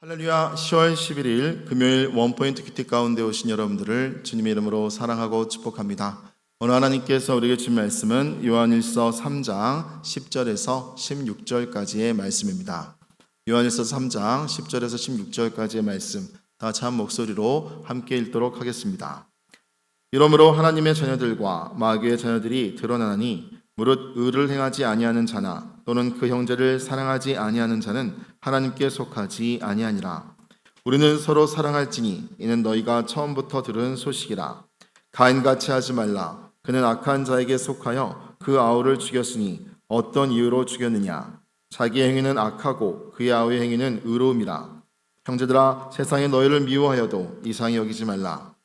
할렐루야 10월 11일 금요일 원포인트 큐티 가운데 오신 여러분들을 주님의 이름으로 사랑하고 축복합니다. 오늘 하나님께서 우리에게 준 말씀은 요한일서 3장 10절에서 16절까지의 말씀입니다. 요한일서 3장 10절에서 16절까지의 말씀 다 참 목소리로 함께 읽도록 하겠습니다. 이러므로 하나님의 자녀들과 마귀의 자녀들이 드러나니 무릇 의를 행하지 아니하는 자나 또는 그 형제를 사랑하지 아니하는 자는 하나님께 속하지 아니하니라. 우리는 서로 사랑할지니 이는 너희가 처음부터 들은 소식이라. 가인같이 하지 말라. 그는 악한 자에게 속하여 그 아우를 죽였으니 어떤 이유로 죽였느냐? 자기의 행위는 악하고 그의 아우의 행위는 의로움이라. 형제들아 세상에 너희를 미워하여도 이상히 여기지 말라.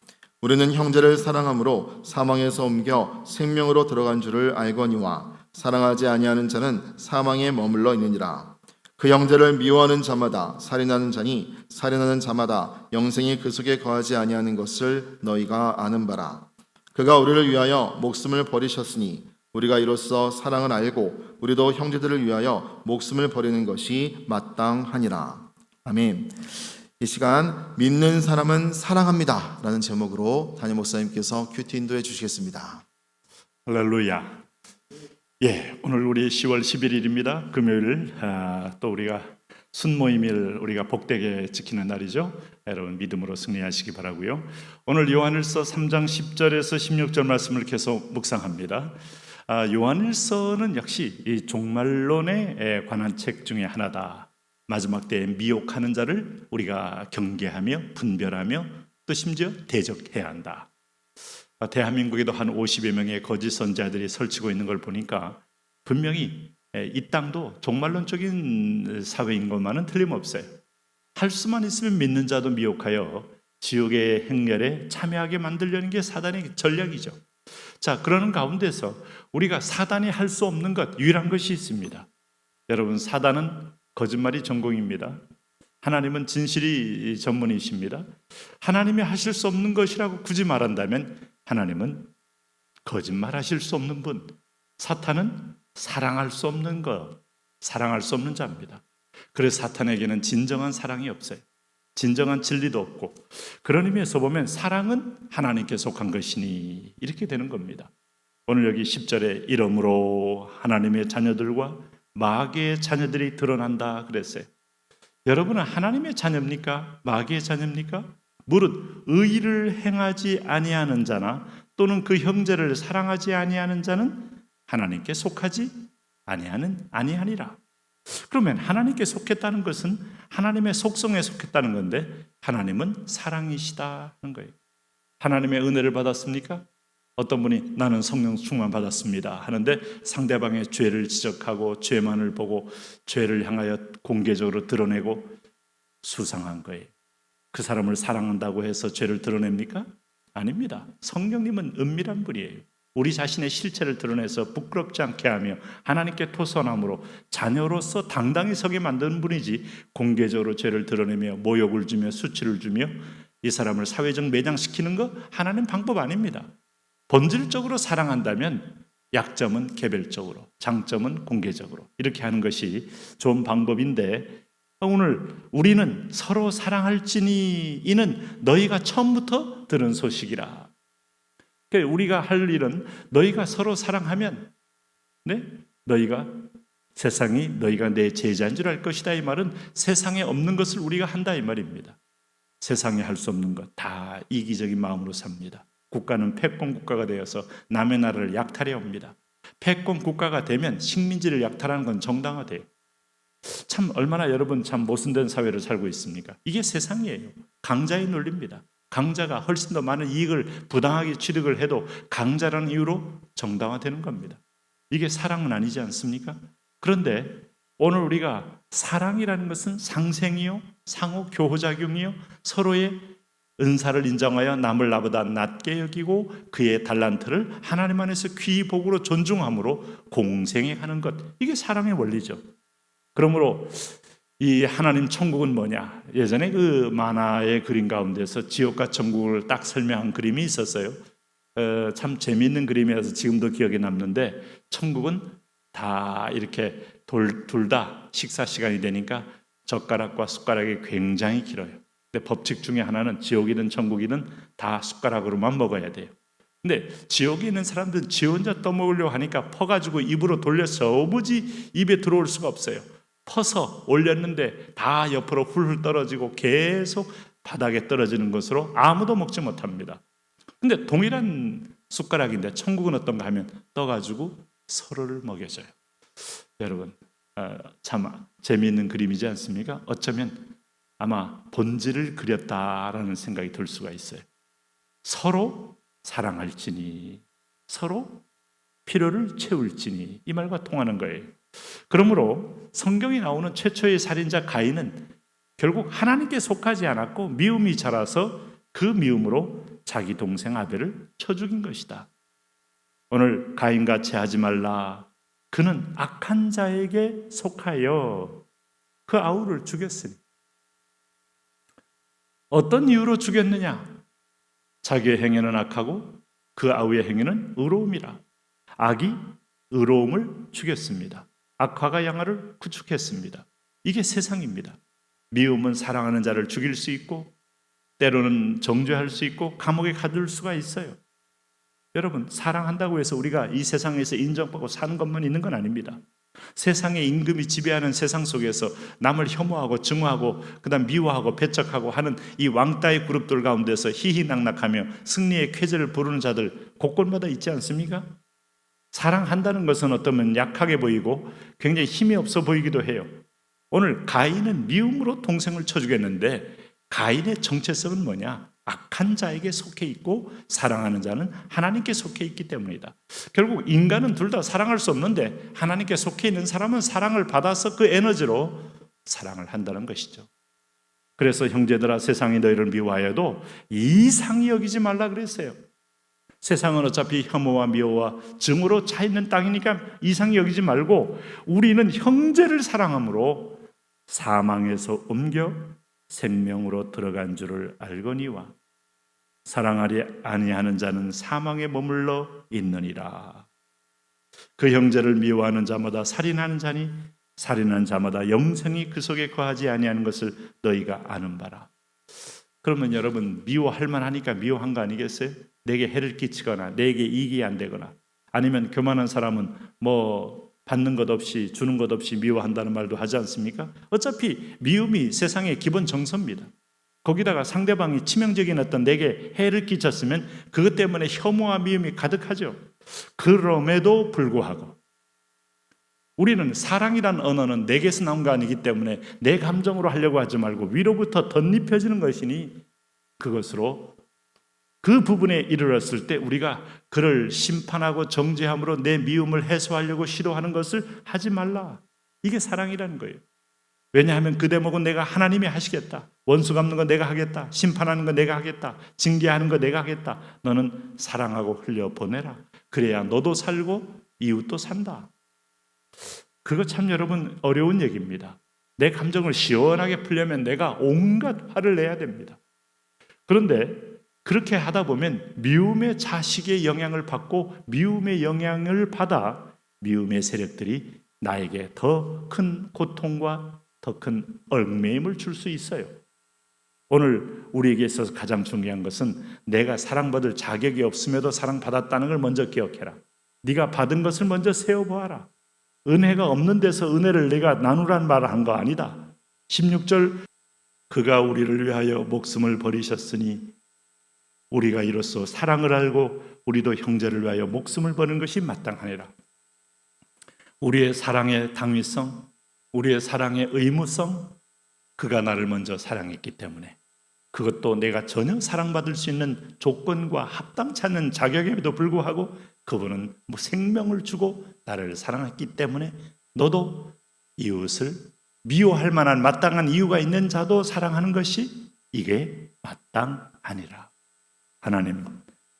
우리는 형제를 사랑함으로 사망에서 옮겨 생명으로 들어간 줄을 알거니와 사랑하지 아니하는 자는 사망에 머물러 있느니라. 그 형제를 미워하는 자마다 살인하는 자니 살인하는 자마다 영생이 그 속에 거하지 아니하는 것을 너희가 아는 바라. 그가 우리를 위하여 목숨을 버리셨으니 우리가 이로써 사랑을 알고 우리도 형제들을 위하여 목숨을 버리는 것이 마땅하니라. 아멘. 이 시간 믿는 사람은 사랑합니다. 라는 제목으로 담임 목사님께서 큐티 인도해 주시겠습니다. 할렐루야. 예, 오늘 우리 10월 11일입니다. 금요일 아, 또 우리가 순모임일 우리가 복되게 지키는 날이죠. 여러분 믿음으로 승리하시기 바라고요. 오늘 요한일서 3장 10절에서 16절 말씀을 계속 묵상합니다. 아, 요한일서는 역시 이 종말론에 관한 책 중에 하나다. 마지막 때에 미혹하는 자를 우리가 경계하며 분별하며 또 심지어 대적해야 한다. 아, 대한민국에도 한 50여 명의 거짓 선자들이 설치고 있는 걸 보니까 분명히 에, 이 땅도 종말론적인 사회인 것만은 틀림없어요. 할 수만 있으면 믿는 자도 미혹하여 지옥의 행렬에 참여하게 만들려는 게 사단의 전략이죠. 자, 그러는 가운데서 우리가 사단이 할 수 없는 것, 유일한 것이 있습니다. 여러분, 사단은 거짓말이 전공입니다. 하나님은 진실이 전문이십니다. 하나님이 하실 수 없는 것이라고 굳이 말한다면 하나님은 거짓말 하실 수 없는 분. 사탄은 사랑할 수 없는 것, 사랑할 수 없는 자입니다. 그래서 사탄에게는 진정한 사랑이 없어요. 진정한 진리도 없고 그런 의미에서 보면 사랑은 하나님께 속한 것이니 이렇게 되는 겁니다. 오늘 여기 10절에 이름으로 하나님의 자녀들과 마귀의 자녀들이 드러난다 그랬어요. 여러분은 하나님의 자녀입니까? 마귀의 자녀입니까? 무릇 의를 행하지 아니하는 자나 또는 그 형제를 사랑하지 아니하는 자는 하나님께 속하지 아니하는 아니하니라. 그러면 하나님께 속했다는 것은 하나님의 속성에 속했다는 건데 하나님은 사랑이시다 하는 거예요. 하나님의 은혜를 받았습니까? 어떤 분이 나는 성령 충만 받았습니다 하는데 상대방의 죄를 지적하고 죄만을 보고 죄를 향하여 공개적으로 드러내고 수상한 거예요. 그 사람을 사랑한다고 해서 죄를 드러냅니까? 아닙니다. 성령님은 은밀한 분이에요. 우리 자신의 실체를 드러내서 부끄럽지 않게 하며 하나님께 토선함으로 자녀로서 당당히 서게 만드는 분이지 공개적으로 죄를 드러내며 모욕을 주며 수치를 주며 이 사람을 사회적 매장시키는 거 하나님 방법 아닙니다. 본질적으로 사랑한다면 약점은 개별적으로, 장점은 공개적으로 이렇게 하는 것이 좋은 방법인데 오늘 우리는 서로 사랑할지니 이는 너희가 처음부터 들은 소식이라. 우리가 할 일은 너희가 서로 사랑하면 네? 너희가 세상이 너희가 내 제자인 줄 알 것이다 이 말은 세상에 없는 것을 우리가 한다 이 말입니다. 세상에 할 수 없는 것 다 이기적인 마음으로 삽니다. 국가는 패권 국가가 되어서 남의 나라를 약탈해 옵니다. 패권 국가가 되면 식민지를 약탈하는 건 정당화돼요. 참 얼마나 여러분 참 모순된 사회를 살고 있습니까? 이게 세상이에요. 강자의 논리입니다. 강자가 훨씬 더 많은 이익을 부당하게 취득을 해도 강자라는 이유로 정당화되는 겁니다. 이게 사랑은 아니지 않습니까? 그런데 오늘 우리가 사랑이라는 것은 상생이요, 상호 교호작용이요, 서로의 은사를 인정하여 남을 나보다 낮게 여기고 그의 달란트를 하나님 안에서 귀히 복으로 존중함으로 공생해 가는 것. 이게 사랑의 원리죠. 그러므로 이 하나님 천국은 뭐냐? 예전에 그 만화의 그림 가운데서 지옥과 천국을 딱 설명한 그림이 있었어요. 어, 참 재미있는 그림이라서 지금도 기억에 남는데 천국은 다 이렇게 둘 다 식사 시간이 되니까 젓가락과 숟가락이 굉장히 길어요. 근데 법칙 중에 하나는 지옥이든 천국이든 다 숟가락으로만 먹어야 돼요. 근데 지옥에 있는 사람들은 지 혼자 떠먹으려고 하니까 퍼가지고 입으로 돌려서 오부지 입에 들어올 수가 없어요. 퍼서 올렸는데 다 옆으로 훌훌 떨어지고 계속 바닥에 떨어지는 것으로 아무도 먹지 못합니다. 근데 동일한 숟가락인데 천국은 어떤가 하면 떠가지고 서로를 먹여줘요. 여러분 어, 참 재미있는 그림이지 않습니까? 어쩌면 아마 본질을 그렸다라는 생각이 들 수가 있어요. 서로 사랑할지니 서로 필요를 채울지니 이 말과 통하는 거예요. 그러므로 성경에 나오는 최초의 살인자 가인은 결국 하나님께 속하지 않았고 미움이 자라서 그 미움으로 자기 동생 아벨을 쳐 죽인 것이다. 오늘 가인같이 하지 말라. 그는 악한 자에게 속하여 그 아우를 죽였으니 어떤 이유로 죽였느냐? 자기의 행위는 악하고 그 아우의 행위는 의로움이라. 악이 의로움을 죽였습니다. 악화가 양화를 구축했습니다. 이게 세상입니다. 미움은 사랑하는 자를 죽일 수 있고 때로는 정죄할 수 있고 감옥에 가둘 수가 있어요. 여러분 사랑한다고 해서 우리가 이 세상에서 인정받고 사는 것만 있는 건 아닙니다. 세상의 임금이 지배하는 세상 속에서 남을 혐오하고 증오하고 그다음 미워하고 배척하고 하는 이 왕따의 그룹들 가운데서 희희낙낙하며 승리의 쾌재를 부르는 자들 곳곳마다 있지 않습니까? 사랑한다는 것은 어쩌면 약하게 보이고 굉장히 힘이 없어 보이기도 해요. 오늘 가인은 미움으로 동생을 쳐 죽였는데 가인의 정체성은 뭐냐? 악한 자에게 속해 있고 사랑하는 자는 하나님께 속해 있기 때문이다. 결국 인간은 둘 다 사랑할 수 없는데 하나님께 속해 있는 사람은 사랑을 받아서 그 에너지로 사랑을 한다는 것이죠. 그래서 형제들아 세상이 너희를 미워하여도 이상히 여기지 말라 그랬어요. 세상은 어차피 혐오와 미워와 증오로 차 있는 땅이니까 이상히 여기지 말고 우리는 형제를 사랑함으로 사망에서 옮겨 생명으로 들어간 줄을 알거니와 사랑하리 아니하는 자는 사망에 머물러 있느니라. 그 형제를 미워하는 자마다 살인하는 자니 살인하는 자마다 영생이 그 속에 거하지 아니하는 것을 너희가 아는 바라. 그러면 여러분 미워할 만하니까 미워한 거 아니겠어요? 내게 해를 끼치거나 내게 이익이 안 되거나 아니면 교만한 사람은 뭐 받는 것 없이 주는 것 없이 미워한다는 말도 하지 않습니까? 어차피 미움이 세상의 기본 정서입니다. 거기다가 상대방이 치명적인 어떤 내게 해를 끼쳤으면 그것 때문에 혐오와 미움이 가득하죠. 그럼에도 불구하고 우리는 사랑이란 언어는 내게서 나온 거 아니기 때문에 내 감정으로 하려고 하지 말고 위로부터 덧입혀지는 것이니 그것으로 그 부분에 이르렀을 때 우리가 그를 심판하고 정죄함으로 내 미움을 해소하려고 시도하는 것을 하지 말라. 이게 사랑이라는 거예요. 왜냐하면 그 대목은 내가 하나님이 하시겠다. 원수 갚는 거 내가 하겠다. 심판하는 거 내가 하겠다. 징계하는 거 내가 하겠다. 너는 사랑하고 흘려 보내라. 그래야 너도 살고 이웃도 산다. 그거 참 여러분 어려운 얘기입니다. 내 감정을 시원하게 풀려면 내가 온갖 화를 내야 됩니다. 그런데 그렇게 하다 보면 미움의 자식의 영향을 받고 미움의 영향을 받아 미움의 세력들이 나에게 더 큰 고통과 더 큰 얽매임을 줄 수 있어요. 오늘 우리에게 있어서 가장 중요한 것은 내가 사랑받을 자격이 없음에도 사랑받았다는 걸 먼저 기억해라. 네가 받은 것을 먼저 세워보아라. 은혜가 없는 데서 은혜를 내가 나누란 말을 한 거 아니다. 16절 그가 우리를 위하여 목숨을 버리셨으니 우리가 이로써 사랑을 알고 우리도 형제를 위하여 목숨을 버는 것이 마땅하니라. 우리의 사랑의 당위성, 우리의 사랑의 의무성, 그가 나를 먼저 사랑했기 때문에 그것도 내가 전혀 사랑받을 수 있는 조건과 합당치 않는 자격에도 불구하고 그분은 뭐 생명을 주고 나를 사랑했기 때문에 너도 이웃을 미워할 만한 마땅한 이유가 있는 자도 사랑하는 것이 이게 마땅하니라. 하나님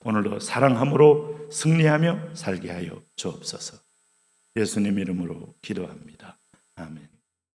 오늘도 사랑함으로 승리하며 살게 하여 주옵소서. 예수님 이름으로 기도합니다. 아멘.